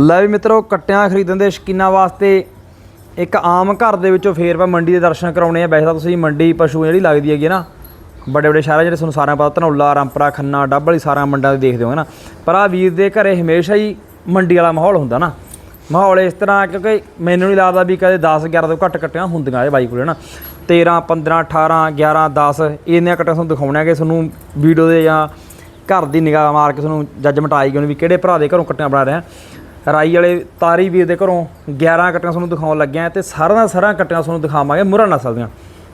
ਲੈ ਵੀ ਮਿੱਤਰੋ, ਕੱਟਿਆਂ ਖਰੀਦਣ ਦੇ ਸ਼ਕੀਨਾਂ ਵਾਸਤੇ ਇੱਕ ਆਮ ਘਰ ਦੇ ਵਿੱਚੋਂ ਫੇਰ ਪਾ ਮੰਡੀ ਦੇ ਦਰਸ਼ਨ ਕਰਾਉਣੇ ਆ। ਵੈਸੇ ਤਾਂ ਤੁਸੀਂ ਮੰਡੀ ਪਸ਼ੂ ਜਿਹੜੀ ਲੱਗਦੀ ਹੈਗੀ ਨਾ ਵੱਡੇ ਵੱਡੇ ਸ਼ਹਿਰਾਂ ਜਿਹੜੇ ਤੁਹਾਨੂੰ ਸਾਰਿਆਂ ਪਤਾ, ਧਨੌਲਾ, ਰਾਮਪੁਰਾ, ਖੰਨਾ, ਡੱਬ ਵਾਲੀ ਸਾਰਿਆਂ ਮੰਡਾਂ ਦੇ ਦੇਖਦੇ ਹੋਗੇ ਨਾ। ਪਰ ਆ ਵੀਰ ਦੇ ਘਰੇ ਹਮੇਸ਼ਾ ਹੀ ਮੰਡੀ ਵਾਲਾ ਮਾਹੌਲ ਹੁੰਦਾ ਨਾ। ਮਾਹੌਲ ਇਸ ਤਰ੍ਹਾਂ ਕਿਉਂਕਿ ਮੈਨੂੰ ਨਹੀਂ ਲੱਗਦਾ ਵੀ ਕਦੇ 10 11 ਤੋਂ ਘੱਟ ਕੱਟੀਆਂ ਹੁੰਦੀਆਂ ਇਹ ਬਾਈ ਕੋਲੇ ਨਾ 13 15 18 11 10 ਇੰਨੀਆਂ ਕੱਟੀਆਂ ਤੁਹਾਨੂੰ ਦਿਖਾਉਣੇ ਕਿ ਤੁਹਾਨੂੰ ਵੀਡੀਓ ਦੇ ਜਾਂ ਘਰ ਦੀ ਨਿਗਾਹ ਮਾਰ ਕੇ ਤੁਹਾਨੂੰ ਜੱਜਮੈਂਟ ਆਏਗੀ ਉਹਨੂੰ ਵੀ ਕਿਹੜੇ ਭਰਾ ਦੇ ਘਰੋਂ ਕੱਟੀਆਂ ਬਣਾ ਰਹੇ ਆ। ਰਾਈ ਵਾਲੇ ਤਾਰੀ ਵੀਰ ਦੇ ਘਰੋਂ 11 ਕੱਟੀਆਂ ਤੁਹਾਨੂੰ ਦਿਖਾਉਣ ਲੱਗਿਆ ਤੇ ਸਾਰਿਆਂ ਦਾ ਸਾਰਾ ਕੱਟੀਆਂ ਤੁਹਾਨੂੰ ਦਿਖਾਵਾਂਗੇ ਮੁਰਾ ਨਸਲ ਦੀਆਂ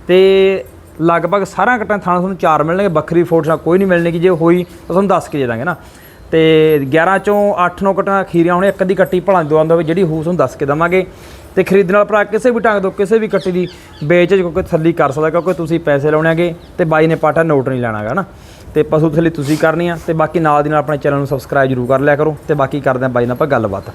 ਤੇ ਲਗਭਗ ਸਾਰਾ ਕੱਟੀਆਂ ਥਾਣਾ ਤੁਹਾਨੂੰ ਚਾਰ ਮਿਲਣਗੇ, ਵੱਖਰੀ ਫੋਟੋ ਕੋਈ ਨਹੀਂ ਮਿਲਣੀ ਜੇ ਹੋਈ ਤਾਂ ਤੁਹਾਨੂੰ ਦੱਸ ਕੇ ਦੇ ਦਾਂਗੇ ਨਾ। ਤੇ 11 ਚੋਂ 8-9 ਕੱਟੀਆਂ ਖੀਰੀਆਂ ਹੋਣੇ ਇੱਕ ਅੱਧੀ ਕੱਟੀ ਭਲਾਂ ਦੋ ਹੋਵੇ ਜਿਹੜੀ ਹੋ ਤੁਹਾਨੂੰ ਦੱਸ ਕੇ ਦਵਾਂਗੇ। ਤੇ ਖਰੀਦਣ ਵਾਲਾ ਭਰਾ ਕਿਸੇ ਵੀ ਢੰਗ ਤੋਂ ਕਿਸੇ ਵੀ ਕੱਟੀ ਦੀ ਵੇਚ ਕਿਉਂਕਿ ਥੱਲੀ ਕਰ ਸਕਦਾ ਕਿਉਂਕਿ ਤੁਸੀਂ ਪੈਸੇ ਲਾਉਣੇ ਹੈਗੇ ਤੇ ਬਾਈ ਨੇ ਪਾਟਾ ਨੋਟ ਨਹੀਂ ਲੈਣਾਗਾ ਨਾ। ਤੇ ਪਸ਼ੂ ਥੱਲੇ ਤੁਸੀਂ ਕਰਨੀ ਆ ਤੇ ਬਾਕੀ ਨਾਲ ਦੀ ਨਾਲ ਆਪਣੇ ਚੈਨਲ ਨੂੰ ਸਬਸਕ੍ਰਾਈਬ ਜ਼ਰੂਰ ਕਰ ਲਿਆ ਕਰੋ ਤੇ ਬਾਕੀ ਕਰਦੇ ਆ ਬਾਈ ਨਾਲ ਆਪਾਂ ਗੱਲਬਾਤ।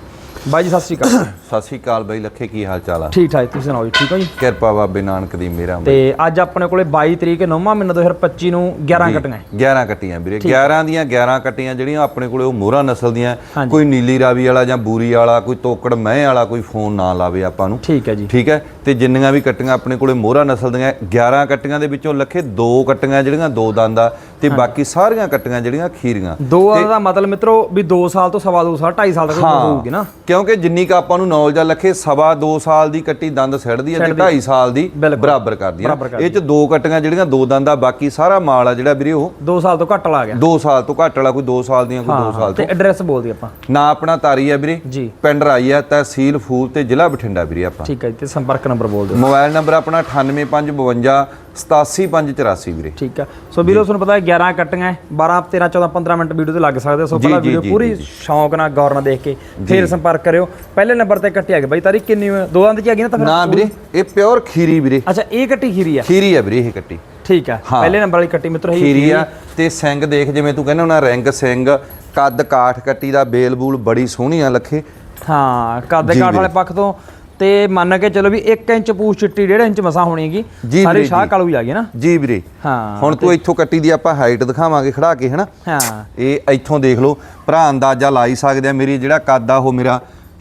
ਬਾਈ ਜੀ ਸਤਿ ਸ਼੍ਰੀ ਅਕਾਲ। ਸਤਿ ਸ਼੍ਰੀ ਅਕਾਲ ਬਈ ਲੱਖੇ ਕੀ ਹਾਲ ਚਾਲ ਆ? ਠੀਕ ਠਾਕ ਤੁਸੀਂ ਸੁਣਾਓ ਜੀ ਠੀਕ ਹੋ ਜੀ? ਕਿਰਪਾ ਬਾਬੇ ਨਾਨਕ ਦੀ ਮੇਰਾ ਤੇ ਅੱਜ ਆਪਣੇ ਕੋਲੇ 22 ਤਰੀਕ 9ਵਾਂ ਮਹੀਨਾ 2025 ਨੂੰ 11 ਕੱਟੀਆਂ। ਹੈ। 11 ਕੱਟੀਆਂ ਵੀਰੇ 11 ਦੀਆਂ 11 ਕੱਟੀਆਂ ਜਿਹੜੀਆਂ ਆਪਣੇ ਕੋਲੇ ਉਹ ਮੋਹਰਾ ਨਸਲ ਦੀਆਂ। ਕੋਈ ਨੀਲੀ ਰਾਵੀ ਵਾਲਾ ਜਾਂ ਬੂਰੀ ਵਾਲਾ ਕੋਈ ਤੋਕੜ ਮਹਿ ਵਾਲਾ ਕੋਈ ਫੋਨ ਨਾ ਲਾਵੇ ਆਪਾਂ ਨੂੰ। ਠੀਕ ਹੈ ਜੀ। ਠੀਕ ਹੈ? ਤੇ ਜਿੰਨੀਆਂ ਵੀ ਕੱਟੀਆਂ ਆਪਣੇ ਕੋਲੇ ਮੋਹਰਾ ਨਸਲ ਦੀਆਂ 11 ਕੱਟੀਆਂ ਦੇ ਵਿੱਚੋਂ ਲੱਖੇ ਦੋ ਕੱਟੀਆਂ ਜਿਹੜੀਆਂ ਦੋ ਦੰਦ ਆ ਤੇ ਬਾਕੀ ਸਾਰੀਆਂ ਕੱਟੀਆਂ ਜਿਹੜੀਆਂ ਖੀਰੀਆਂ। ਦੋ ਦਾ ਮਤਲਬ ਮਿੱਤਰੋ ਵੀ 2 ਸਾਲ ਤੋਂ ਸਵਾ 2 ਸਾਲ 2.5 ਸਾਲ ਤੱਕ ਹੋਊਗੀ ਨਾ। ਕਿਉਂਕਿ ਜਿੰਨੀ ਕ ਆਪਾਂ ਨੂੰ ਨੌਲੇਜ ਆ ਲੱਖੇ ਸਵਾ 2 ਸਾਲ ਦੀ ਕੱਟੀ ਦੰਦ ਸਿੜਦੀ ਹੈ ਤੇ 2.5 ਸਾਲ ਦੀ। ਬਰਾਬਰ ਕਰਦੀ ਹੈ ਇਹ ਚ ਦੋ ਕੱਟੀਆਂ ਜਿਹੜੀਆਂ ਦੋ ਦੰਦ ਆ ਬਾਕੀ ਸਾਰਾ ਮਾਲ ਆ ਜਿਹੜਾ ਵੀਰੇ ਉਹ। 2 ਸਾਲ ਤੋਂ ਘੱਟ ਲਾ ਗਿਆ। 2 ਸਾਲ ਤੋਂ ਘੱਟ ਵਾਲਾ ਕੋਈ 2 ਸਾਲ ਦੀਆਂ ਕੋਈ 2 ਸਾਲ ਤੇ ਤੋਂ। ਐਡਰੈਸ ਬੋਲ ਦੀ ਆਪਾਂ। ਨਾ ਆਪਣਾ ਤਾਰੀ ਆ ਵੀਰੇ। ਪਿੰਡ ਰਾਈ ਆ ਤਹਿਸੀਲ ਫੂਲ ਤੇ ਜ਼ਿਲ੍ਹਾ ਬਠਿੰਡਾ ਵੀਰੇ ਆਪਾਂ। ਠੀਕ ਹੈ ਤੇ ਸੰਪਰਕ ਨੰਬਰ ਬੋਲ ਦਿਓ। ਮੋਬਾਈਲ ਨੰਬਰ ਆਪਣਾ 98552 87584 ਵੀਰੇ। ਠੀਕ ਹੈ ਸੋ ਵੀਰੋ ਤੁਹਾਨੂੰ ਪਤਾ ਹੈ 11 ਕੱਟੀਆਂ ਹੈ, 12 13 14 15 ਮਿੰਟ ਵੀਡੀਓ ਤੇ ਲੱਗ ਸਕਦੇ। ਸੋ ਪਹਿਲਾਂ ਵੀਡੀਓ ਪੂਰੀ ਸ਼ੌਂਕ ਨਾਲ ਗੌਰ ਨਾਲ ਦੇਖ ਕੇ ਫਿਰ ਸੰਪਰਕ ਕਰਿਓ। ਪਹਿਲੇ ਨੰਬਰ ਤੇ ਕੱਟੀ ਹੈਗੀ ਬਾਈ ਤਾਰੀਖ ਕਿੰਨੀ? ਦੋ ਅੰਦ ਚ ਹੈਗੀ ਨਾ ਤਾਂ ਫਿਰ ਨਾ ਵੀਰੇ ਇਹ ਪਿਓਰ ਖੀਰੀ ਵੀਰੇ। ਅੱਛਾ ਇਹ ਕੱਟੀ ਖੀਰੀ ਆ? ਖੀਰੀ ਆ ਵੀਰੇ ਇਹ ਕੱਟੀ। ਠੀਕ ਹਾਂ। ਪਹਿਲੇ ਨੰਬਰ ਵਾਲੀ ਕੱਟੀ ਮਿੱਤਰੋ ਹੈ ਖੀਰੀ ਆ ਤੇ ਸਿੰਘ ਦੇਖ ਜਿਵੇਂ ਤੂੰ ਕਹਿੰਦਾ ਉਹਨਾਂ ਰਿੰਗ ਸਿੰਘ ਕੱਦ ਕਾਠ ਕੱਟੀ ਦਾ ਬੇਲ ਬੂਲ ਬੜੀ ਸੋਹਣੀ ਆ ਲੱਖੇ। ਹਾਂ ਕੱਦ ਕਾਠ। ਵਾਲੇ ਪੱਖ ਤੋਂ ਤੇ ਮੰਨ ਕੇ ਚਲੋ ਵੀ 1 ਇੰਚ ਪੂਛ ਚਿੱਟੀ 1.5 ਇੰਚ ਮਸਾ ਹੋਣੀ ਹੈਗੀ ਜੀ ਸਾਰੀ ਸ਼ਾਹ। ਕਾਲੂ ਹੀ ਆ ਗਈ ਨਾ? ਜੀ ਵੀਰੇ। ਹਾਂ ਹੁਣ ਤੂੰ ਇੱਥੋਂ ਕੱਟੀ ਦੀ ਆਪਾਂ ਹਾਈਟ ਦਿਖਾਵਾਂਗੇ ਖੜਾ ਕੇ ਹਨਾ? ਹਾਂ। ਇਹ ਇੱਥੋਂ ਦੇਖ ਲਓ ਭਰਾ ਅੰਦਾਜ਼ਾ ਲਾ ਹੀ ਸਕਦੇ ਆ ਮੇਰੀ ਜਿਹੜਾ ਕੱਦ ਆ ਉਹ ਮੇਰਾ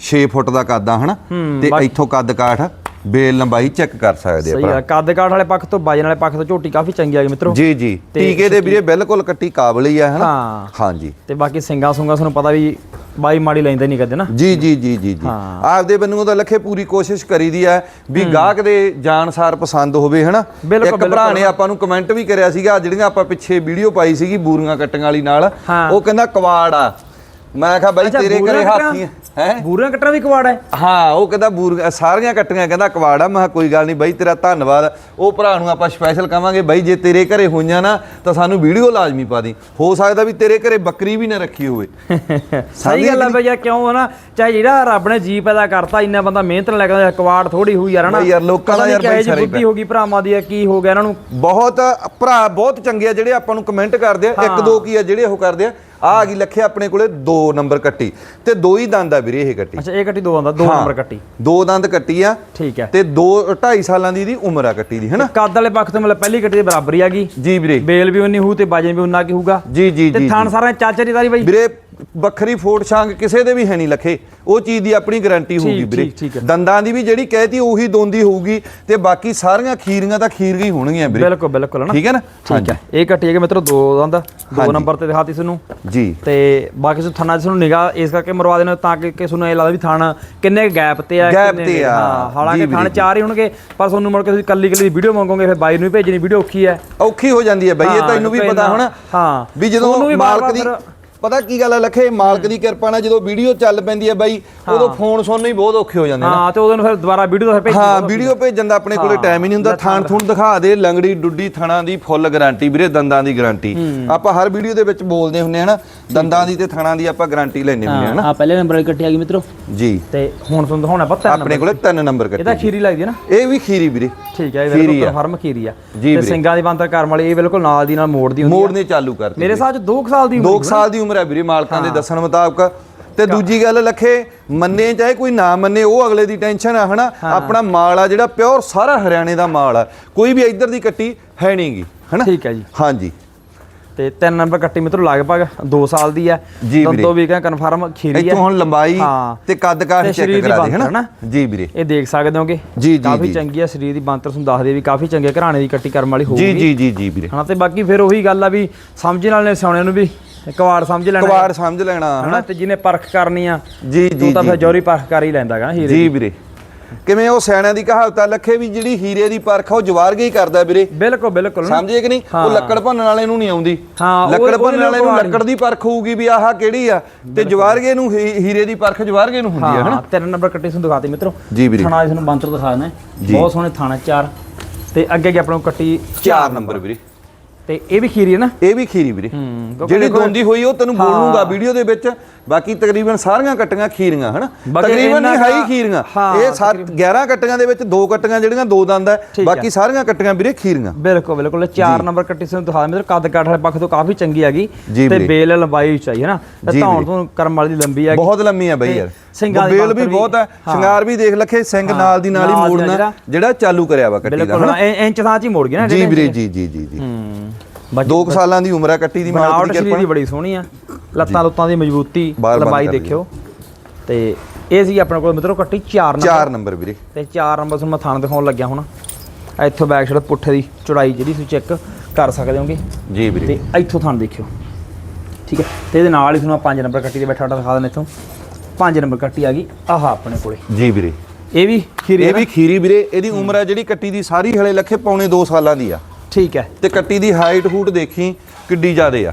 6 ਫੁੱਟ ਦਾ ਕੱਦ ਆ ਹਨਾ? ਤੇ ਇੱਥੋਂ ਕੱਦ ਕਾਠ ਬੇਲ ਲੰਬਾਈ ਚੈੱਕ ਕਰ ਸਕਦੇ ਆ ਸਹੀ ਆ ਕੱਦ ਕਾਠ ਵਾਲੇ ਪੱਖ ਤੋਂ ਵਜਨ ਵਾਲੇ ਪੱਖ ਤੋਂ ਝੋਟੀ ਕਾਫੀ ਚੰਗੀ ਆ ਗਈ ਮਿੱਤਰੋ। ਜੀ ਜੀ। ਟੀਕੇ ਦੇ ਵੀਰੇ ਬਿਲਕੁਲ ਕੱਟੀ ਕਾਬਲ ਹੀ ਆ ਹਨਾ ਹਾਂ। ਹਾਂਜੀ। ਤੇ ਬਾਕੀ ਸਿੰਗਾ ਸੁੰਗਾ ਤੁਹਾਨੂੰ ਪਤਾ ਵੀ ਬਾਈ ਮਾੜੀ ਲੈਂਦਾ ਨਹੀਂ ਕਦੇ ਨਾ। ਜੀ ਜੀ ਜੀ ਜੀ ਜੀ। ਹਾਂ। ਆਪਦੇ ਬੰਨੂ ਤਾਂ ਲੱਖੇ ਪੂਰੀ ਕੋਸ਼ਿਸ਼ ਕਰੀਦੀ ਆ ਵੀ ਗਾਹਕ ਦੇ ਜਾਣਸਾਰ ਪਸੰਦ ਹੋਵੇ ਹਨਾ ਬਿਲਕੁਲ, ਇੱਕ ਭਰਾ ਨੇ ਆਪਾਂ ਨੂੰ ਕਮੈਂਟ ਵੀ ਕਰਿਆ ਸੀਗਾ ਜਿਹੜੀਆਂ ਆਪਾਂ ਪਿੱਛੇ ਵੀਡੀਓ ਪਾਈ ਸੀਗੀ ਬੂਰੀਆਂ ਕੱਟਣ ਵਾਲੀ ਨਾਲ ਹਾਂ। ਉਹ ਕਹਿੰਦਾ ਕਵਾੜ ਆ। ਮੈਂ ਕਿਹਾ ਬਾਈ ਤੇਰੇ ਘਰੇ ਹਾਥੀ ਹੈ? ਬੂਰੀਆਂ ਕੱਟਣਾ ਵੀ ਕਵਾੜ ਹੈ? ਹਾਂ ਉਹ ਕਹਿੰਦਾ ਬੂਰੀਆਂ ਸਾਰੀਆਂ ਕੱਟੀਆਂ ਕਹਿੰਦਾ ਕਵਾੜ ਆ। ਮੈਂ ਕੋਈ ਗੱਲ ਨਹੀਂ ਬਾਈ ਤੇਰਾ ਧੰਨਵਾਦ। ਉਹ ਭਰਾ ਨੂੰ ਆਪਾਂ ਸਪੈਸ਼ਲ ਕਵਾਂਗੇ ਬਾਈ ਜੇ ਤੇਰੇ ਘਰੇ ਹੋਈਆਂ ਨਾ ਤਾਂ ਸਾਨੂੰ ਵੀਡੀਓ ਲਾਜ਼ਮੀ ਪਾ ਦੀ। ਹੋ ਸਕਦਾ ਵੀ ਤੇਰੇ ਘਰੇ ਬੱਕਰੀ ਵੀ ਨਾ ਰੱਖੀ ਹੋਵੇ। ਸਹੀ ਗੱਲ ਆ ਬਈ ਯਾਰ ਕਿਉਂ ਹਨਾ ਚਾਹੇ ਜਿਹੜਾ ਰੱਬ ਨੇ ਜੀ ਪੈਦਾ ਕਰਤਾ ਇੰਨਾ ਬੰਦਾ ਮਿਹਨਤ ਨਾਲ ਲੈ ਕੇ ਕਵਾੜ ਥੋੜੀ ਹੋਈ ਯਾਰ ਹਨਾ ਯਾਰ ਲੋਕਾਂ ਦਾ ਯਾਰ ਬਈ ਸਾਰਾ ਬੁੱਧੀ ਹੋ ਗਈ ਭਰਾਵਾਂ ਦੀ ਕੀ ਹੋ ਗਿਆ ਇਹਨਾਂ ਨੂੰ? ਬਹੁਤ ਭਰਾ ਬਹੁਤ ਚੰਗੇ ਆ ਜਿਹੜੇ ਆਪਾਂ ਨੂੰ ਕਮੈਂਟ ਕਰਦੇ ਆ। ਇੱਕ ਦੋ ਕੀ ਆ ਜਿਹੜੇ ਉਹ ਕਰਦੇ ਆ। ਆ ਆ ਗਈ ਲੱਖੇ ਆਪਣੇ ਕੋਲੇ ਦੋ ਨੰਬਰ ਕੱਟੀ ਤੇ ਦੋ ਹੀ ਦੰਦ ਆ ਵੀਰੇ ਇਹ ਕੱਟੀ। ਅੱਛਾ ਇਹ ਕੱਟੀ ਦੋ ਆਂਦਾ ਦੋ। ਨੰਬਰ ਕੱਟੀ। ਦੋ ਦੰਦ ਕੱਟੀ ਆ ਠੀਕ ਹੈ ਤੇ ਦੋ 2.5 ਸਾਲਾਂ ਦੀ ਦੀ ਉਮਰ ਆ ਕੱਟੀ ਦੀ ਹੈਨਾ? ਕੱਦ ਵਾਲੇ ਪੱਖ ਤੋਂ ਮਤਲਬ ਪਹਿਲੀ ਕੱਟੀ ਦੇ ਬਰਾਬਰ ਹੀ ਆ ਗਈ। ਜੀ ਵੀਰੇ। ਬੇਲ ਵੀ ਉਨੀ ਹੋਊ ਤੇ ਬਾਜਨ ਵੀ ਉਨਾ ਕੀ ਹੋਊਗਾ। ਜੀ ਜੀ ਤੇ ਜੀ ਥਾਣ ਸਾਰਾ ਚਾਚਾ ਦੀ ਤਾਰੀ ਬਾਈ। ਵੀਰੇ ਵੱਖਰੀ ਫੋਟ ਛਾਂਗ ਕਿਸੇ ਦੇ ਵੀ ਹੈ ਨਹੀਂ ਲੱਖੇ। ਉਹ ਚੀਜ਼ ਦੀ ਆਪਣੀ ਗਾਰੰਟੀ ਹੋਊਗੀ ਵੀਰੇ। ਦੰਦਾਂ ਦੀ ਵੀ ਜਿਹੜੀ ਕਹਿਤੀ ਉਹੀ ਦੋਂਦੀ ਹੋਊਗੀ ਤੇ ਬਾਕੀ ਸਾਰੀਆਂ ਖੀਰੀਆਂ ਤਾਂ ਖੀਰ ਹੀ ਹੋਣਗੀਆਂ ਵੀਰੇ। ਬਿਲਕੁਲ ਬਿਲਕੁਲ ਹਨਾ ਠੀਕ ਹੈ ਨਾ? ਠੀਕ ਹੈ। ਇਹ ਕੱਟੀ ਹੈਗੇ ਮਿੱਤਰੋ ਦੋ ਦੰਦ ਦੋ ਨੰਬਰ ਤੇ ਦਿਖਾਤੀ ਤੁਹਾਨੂੰ। ਜੀ। ਤੇ ਬਾਕੀ ਤੁਹਾਨੂੰ ਥਾਣਾ ਤੁਹਾਨੂੰ ਨਿਗਾਹ ਇਸ ਕਰਕੇ ਮਰਵਾ ਦੇਣਾ ਤਾਂ ਕਿ ਕਿ ਤੁਹਾਨੂੰ ਇਹ ਲੱਗਦਾ ਵੀ ਥਾਣਾ ਕਿੰਨੇ ਗੈਪ ਤੇ ਆ ਕਿੰਨੇ- ਤੇ ਆ। ਹਾਲਾਂਕਿ ਥਾਣ ਚਾਰ ਹੀ ਹੋਣਗੇ ਪਰ ਤੁਹਾਨੂੰ ਮੁੜ ਕੇ ਤੁਸੀਂ ਕੱਲੀ ਕੱਲੀ ਵੀਡੀਓ ਮੰਗੋਗੇ ਫਿਰ ਬਾਈ ਨੂੰ ਵੀ ਭੇਜਣੀ ਵੀਡੀਓ ਔਖੀ ਹੈ। ਔਖੀ ਹੋ ਜਾਂਦੀ ਹੈ ਬਈ ਇਹ ਹਾਂ, ਤੈਨੂੰ ਵੀ ਪਤਾ ਹੋਣਾ ਹਾਂ। ਵੀ ਜਦੋਂ ਮਾਲਕ ਦੀ ਪਤਾ ਕੀ ਗੱਲ ਹੈ ਲੱਖੇ ਮਾਲਕ ਦੀ ਕਿਰਪਾ ਨਾਲ ਜਦੋਂ ਵੀਡੀਓ ਚੱਲ ਪੈਂਦੀ ਹੈ ਬਾਈ ਉਦੋਂ ਫੋਨ ਸੁਣਨੇ ਹੀ ਬਹੁਤ ਔਖੇ ਹੋ ਜਾਂਦੇ ਨੇ। ਹਾਂ ਤੇ ਉਹਨੂੰ ਫਿਰ ਦੁਬਾਰਾ ਵੀਡੀਓ ਤਾਂ ਫਿਰ ਭੇਜਣੀ ਹਾਂ ਵੀਡੀਓ ਭੇਜਣ ਦਾ ਆਪਣੇ ਕੋਲੇ ਟਾਈਮ ਹੀ ਨਹੀਂ ਹੁੰਦਾ। ਥਾਣ ਥੂਣ ਦਿਖਾ ਦੇ ਲੰਗੜੀ ਡੁੱਡੀ ਥਣਾ ਦੀ ਫੁੱਲ ਗਾਰੰਟੀ ਵੀਰੇ ਦੰਦਾਂ ਦੀ ਗਾਰੰਟੀ ਆਪਾਂ ਹਰ ਵੀਡੀਓ ਦੇ ਵਿੱਚ ਬੋਲਦੇ ਹੁੰਨੇ ਹਨਾ ਦੰਦਾਂ ਦੀ ਤੇ ਥਣਾ ਦੀ ਆਪਾਂ ਗਾਰੰਟੀ ਲੈਣੇ ਹੁੰਨੇ ਹਨਾ ਹਾਂ ਪਹਿਲੇ ਨੰਬਰ ਕੱਟੀ ਆ ਗਈ ਮਿੱਤਰੋ। ਜੀ। ਤੇ ਹੁਣ ਤੁਹਾਨੂੰ ਦਿਖਾਉਣਾ ਪਤਾ ਆਪਣੇ ਕੋਲੇ ਤਿੰਨ ਨੰਬਰ ਇਹਦਾ ਕੱਟੇ ਖੀਰੀ ਲੱਗਦੀ ਹੈ ਨਾ। ਇਹ ਵੀ ਖੀਰੀ ਵੀਰੇ। ਠੀਕ ਹੈ ਇਹ ਬਿਲਕੁਲ ਆ। ਫਰਮ ਖੀਰੀ ਆ। ਤੇ। ਸਿੰਘਾਂ ਦੀ ਬੰਤਰ ਕਰਮ ਵਾਲੀ ਇਹ ਬਿਲਕੁਲ ਨਾਲ ਦੀ ਨਾਲ ਮੋੜਦੀ ਹੁੰਦੀ ਆ। ਮੋੜਨੇ ਚਾਲੂ ਕਰਤੇ ਮੇਰੇ ਹਿਸਾਬ ਚ 2 ਸਾਲ ਦੀ ਦੋ ਕੁ ਸਾਲ ਦੀ ਉਮਰ ਹੈ ਵੀਰੇ ਮਾਲਕਾਂ ਦੇ ਦੱਸਣ ਮੁਤਾਬਕ। ਤੇ ਦੂਜੀ ਗੱਲ ਲੱਖੇ ਮੰਨੇ ਚਾਹੇ ਕੋਈ ਨਾ ਮੰਨੇ ਉਹ ਅਗਲੇ ਦੀ ਟੈਨਸ਼ਨ ਆ ਹਨਾ? ਆਪਣਾ ਮਾਲ ਆ ਜਿਹੜਾ ਪਿਓਰ ਸਾਰਾ ਹਰਿਆਣੇ ਦਾ ਮਾਲ ਆ। ਕੋਈ ਵੀ ਇੱਧਰ ਦੀ ਕੱਟੀ ਹੈ ਨਹੀਂਗੀ ਹਨਾ? ਠੀਕ ਹੈ ਜੀ। ਹਾਂਜੀ। ਤੇ ਤਿੰਨ ਨੰਬਰ ਕੱਟੀ ਮਿੱਤਰੋ ਲਗਭਗ 2 ਸਾਲ ਦੀ ਹੈ। ਦੋ ਵੀਕਾਂ ਕਨਫਰਮ ਖੀਰੀ ਹੈ ਇੱਥੋਂ ਹੁਣ ਲੰਬਾਈ। ਤੇ ਕੱਦ ਕਾਠ ਚੈੱਕ ਕਰਾ ਦੇ ਹਨਾ। ਜੀ ਵੀਰੇ। ਇਹ ਦੇਖ ਸਕਦੇ ਹੋਗੇ? ਜੀ, ਜੀ, ਕਾਫੀ। ਚੰਗੀ ਹੈ ਸਰੀਰ ਦੀ ਬਾਂਤਰ ਤੁਹਾਨੂੰ ਦੱਸਦੇ ਵੀ ਕਾਫੀ ਚੰਗੇ ਘਰਾਣੇ ਦੀ ਕੱਟੀ ਕਰਮ ਵਾਲੀ ਹੋਊਗੀ। ਜੀ ਜੀ ਜੀ ਜੀ ਵੀਰੇ। ਹਨਾ? ਤੇ ਬਾਕੀ ਫਿਰ ਉਹੀ ਗੱਲ ਆ ਵੀ ਸਮਝਣ ਵਾਲੇ ਨੇ ਸਿਆਣਿਆਂ ਨੂੰ ਵੀ ਕਵਾੜ ਸਮਝ ਲੈਣਾ ਕਵਾੜ ਸਮਝ ਲੈਣਾ ਹਨਾ ਤੇ ਜਿਹਨੇ ਪਰਖ ਕਰਨੀ ਆ ਜੀ ਜੀ ਤੂੰ ਤਾਂ ਫਿਰ ਜੋਰੀ ਪਰਖ ਕਰ ਹੀ ਲੈਂਦਾਗਾ ਹੀਰੇ ਜੀ ਵੀਰੇ। ਕਿਵੇਂ ਉਹ ਸਿਆਣਿਆਂ ਦੀ ਕਹਾਵਤ ਆ ਲੱਖੇ ਵੀ ਜਿਹੜੀ ਹੀਰੇ ਦੀ ਪਰਖ ਉਹ ਜਵਾਰਗੇ ਹੀ ਕਰਦਾ ਵੀਰੇ। ਬਿਲਕੁਲ ਬਿਲਕੁਲ। ਨਾ। ਸਮਝੇ ਕਿ ਨਹੀਂ? ਉਹ ਲੱਕੜ ਭੰਨਣ ਵਾਲੇ ਨੂੰ ਨਹੀਂ ਆਉਂਦੀ। ਲੱਕੜ ਭੰਨਣ ਵਾਲੇ ਨੂੰ ਲੱਕੜ ਦੀ ਪਰਖ ਹੋਊਗੀ ਵੀ ਆਹ ਕਿਹੜੀ ਆ। ਤੇ ਜਵਾਰਗੇ ਨੂੰ ਹੀਰੇ ਦੀ ਪਰਖ ਜਵਾਰਗੇ ਨੂੰ ਹੁੰਦੀ ਆ ਹਨਾ। ਤਿੰਨ ਨੰਬਰ ਕੱਟੀ ਤੁਹਾਨੂੰ ਦਿਖਾਤੀ ਮਿੱਤਰੋ। ਜੀ ਵੀਰੇ। ਥਾਣਾ ਤੁਹਾਨੂੰ ਬੰਤਰ ਦਿਖਾ ਜੀ। ਬਹੁਤ ਸੋਹਣੇ ਥਾਣਾ ਚਾਰ। ਤੇ ਅੱਗੇ ਅੱਗੇ ਆਪਣਾ ਕੱਟੀ 4 ਨੰਬਰ। ਵੀਰੇ। ਤੇ ਇਹ ਵੀ ਖੀਰੀ ਹੈ ਨਾ? ਇਹ ਵੀ ਖੀਰੀ ਵੀਰੇ। ਹੂੰ, ਜਿਹੜੀ ਦੋਂਦੀ ਹੋਈ ਉਹ ਤੈਨੂੰ ਬੋਲੂੰਗਾ ਵੀਡੀਓ ਦੇ ਵਿੱਚ ਬਾਕੀ ਤਕਰੀਬਨ ਸਾਰੀਆਂ ਕੱਟੀਆਂ ਖੀਰੀਆਂ ਹਨਾ? ਤਕਰੀਬਨ ਨਹੀਂ ਹਾਈ ਖੀਰੀਆਂ। ਹਾਂ, ਇਹ 7 11 ਕੱਟੀਆਂ ਦੇ ਵਿੱਚ ਦੋ ਕੱਟੀਆਂ ਜਿਹੜੀਆਂ ਦੋ ਦੰਦ ਹੈ ਬਾਕੀ ਸਾਰੀਆਂ ਕੱਟੀਆਂ ਵੀਰੇ ਖੀਰੀਆਂ। ਬਿਲਕੁਲ ਬਿਲਕੁਲ। ਚਾਰ ਨੰਬਰ ਕੱਟੀ ਤੁਹਾਨੂੰ ਦਿਖਾ ਮਿੱਤਰੋ ਕੱਦ ਕਾਠ ਵਾਲੇ ਪੱਖ ਤੋਂ ਕਾਫੀ ਚੰਗੀ ਹੈਗੀ ਜੀ ਤੇ। ਬੇਲ ਲੰਬਾਈ ਚਾਹੀ ਹੈ ਨਾ ਧੌਣ। ਤੋਂ ਕਰਮ ਵਾਲੀ ਲੰਬੀ ਹੈਗੀ। ਬਹੁਤ ਲੰਮੀ ਆ ਬਈ ਯਾਰ। ਸਿੰਗਾਂ ਦੀ ਬੇਲ ਵੀ ਬਹੁਤ ਹੈ। ਸ਼ਿੰਗਾਰ ਵੀ ਦੇਖ ਲਖੇ ਸਿੰਘ ਨਾਲ ਦੀ ਨਾਲ ਹੀ ਮੋੜਨਾ ਜਿਹੜਾ- ਚਾਲੂ ਕਰਿਆ ਵਾ ਕੱਟੀ ਦਾ ਬਿਲਕੁਲ ਇੰਚ ਥਾਂ ਚ ਹੀ ਮੋੜ ਗਿਆ ਨਾ ਜੀ ਵੀਰੇ ਜੀ ਜੀ ਜੀ ਜੀ। ਦੋ ਕੁ ਸਾਲਾਂ ਦੀ ਉਮਰ ਹੈ ਕੱਟੀ ਦੀ ਮਾਲਕ ਦੀ ਕਿਰਪਾ। ਦੀ ਬੜੀ ਸੋਹਣੀ ਆ। ਲੱਤਾਂ ਲੁੱਤਾਂ ਦੀ ਮਜ਼ਬੂਤੀ ਲੰਬਾਈ। ਦੇਖਿਓ। ਤੇ ਇਹ ਸੀ ਆਪਣੇ ਕੋਲ ਮਿੱਤਰੋ ਕੱਟੀ 4 ਨੰਬਰ। 4 ਨੰਬਰ ਵੀਰੇ। ਤੇ 4 ਨੰਬਰ ਤੁਹਾਨੂੰ ਮੈਂ ਥਾਣ ਦਿਖਾਉਣ ਲੱਗਿਆ ਹੁਣ। ਇੱਥੋਂ ਬੈਕ ਸਾਈਡ ਪੁੱਠੇ ਦੀ ਚੌੜਾਈ ਜਿਹੜੀ ਤੁਸੀਂ ਚੈੱਕ ਕਰ ਸਕਦੇ ਹੋਗੇ। ਜੀ ਵੀਰੇ। ਤੇ ਇੱਥੋਂ ਥਾਣ ਦੇਖਿਓ। ਠੀਕ ਹੈ। ਤੇ ਇਹਦੇ ਨਾਲ ਹੀ ਤੁਹਾਨੂੰ 5 ਨੰਬਰ ਕੱਟੀ ਦੇ ਬੈਠਾ ਦਿਖਾ ਦਿੰਦਾ ਇੱਥੋਂ। 5 ਨੰਬਰ ਕੱਟੀ ਆ ਗਈ ਆਹ ਆਪਣੇ ਕੋਲੇ। ਜੀ ਵੀਰੇ। ਇਹ ਵੀ ਖੀਰੀ ਇਹ? ਵੀ ਖੀਰੀ ਵੀਰੇ ਇਹਦੀ ਉਮਰ ਹੈ ਜਿਹੜੀ ਕੱਟੀ ਦੀ ਸਾਰੀ ਹਲੇ ਲੱਖੇ ਪੌਣੇ 2 ਸਾਲਾਂ ਦੀ ਆ। ਠੀਕ ਹੈ। ਤੇ ਕੱਟੀ ਦੀ ਹਾਈਟ ਹੂਟ ਦੇਖੀ ਕਿੱਡੀ ਜ਼ਿਆਦੇ ਆ।